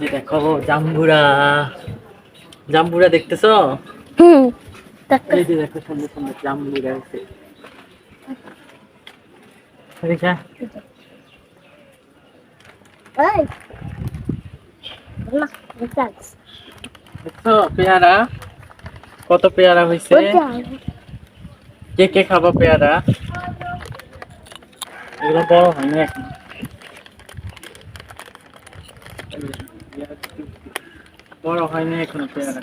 যে দেখো জাম্বুরা। জাম্বুরা দেখতেছো? হুম দেখো এই যে দেখো সুন্দর সুন্দর জাম্বুরা আছে। এই পেয়ারা? কত পেয়ারা হয়েছে? কে কে খাব পেয়ারা? এগুলো বড় হয়নি এখন? বড় হয়নি এখনও পেয়ারা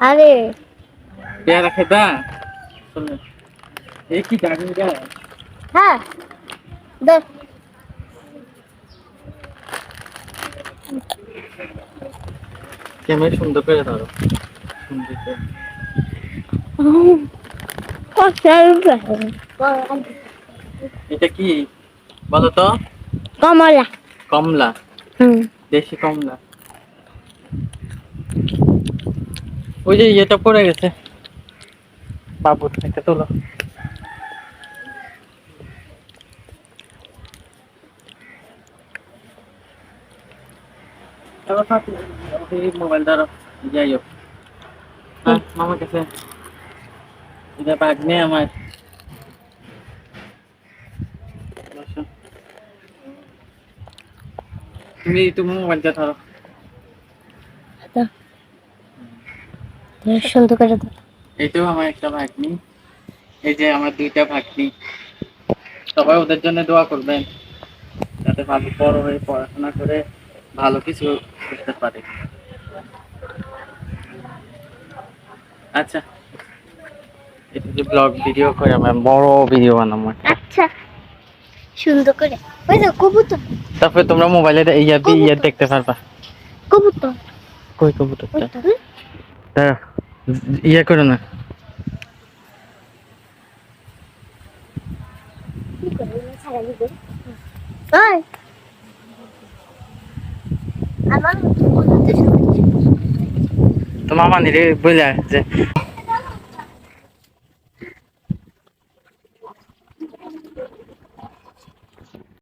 আরে। পেয়ারা খেতা চলো এ কি গাড়ি যায় হ্যাঁ দেখ ক্যামেরা সুন্দর করে ধরো। সুন্দর করে। এটা কি বলো তো? কমলা। কমলা। দেশি কমলা ওই যে ইয়েটা পড়ে গেছে বাবুর থেকে তোলো এবার থাক, ওই মোবাইল ধরো যাই হোক হ্যাঁ মামার কাছে এটা ব্যাগ নেই আমার তুমি তুমি মোবাইলটা ধরো। সুন্দর করে দাও। এইটাও আমার একটা ভাগ্নি। এই যে আমার দুইটা ভাগ্নি। সবাই ওদের জন্য দোয়া করবেন যাতে ভালো বড় হয়ে পড়াশোনা করে ভালো কিছু করতে পারে। আচ্ছা। এটা যে ব্লগ ভিডিও করে আমার বড় ভিডিও বানাবো। আচ্ছা। সুন্দর করে। ওই তো কবুতর। তারপরে তোমরা মোবাইলে ইয়া দিয়ে ইয়া দেখতে পারবা। কবুতর। কই কবুতরটা? দাঁড়াও, ইয়া করো না। কি করে এগুলো ছাড়া দিবে? ওই। আমার মতো কবুতর তো মামা নিরে বলে যে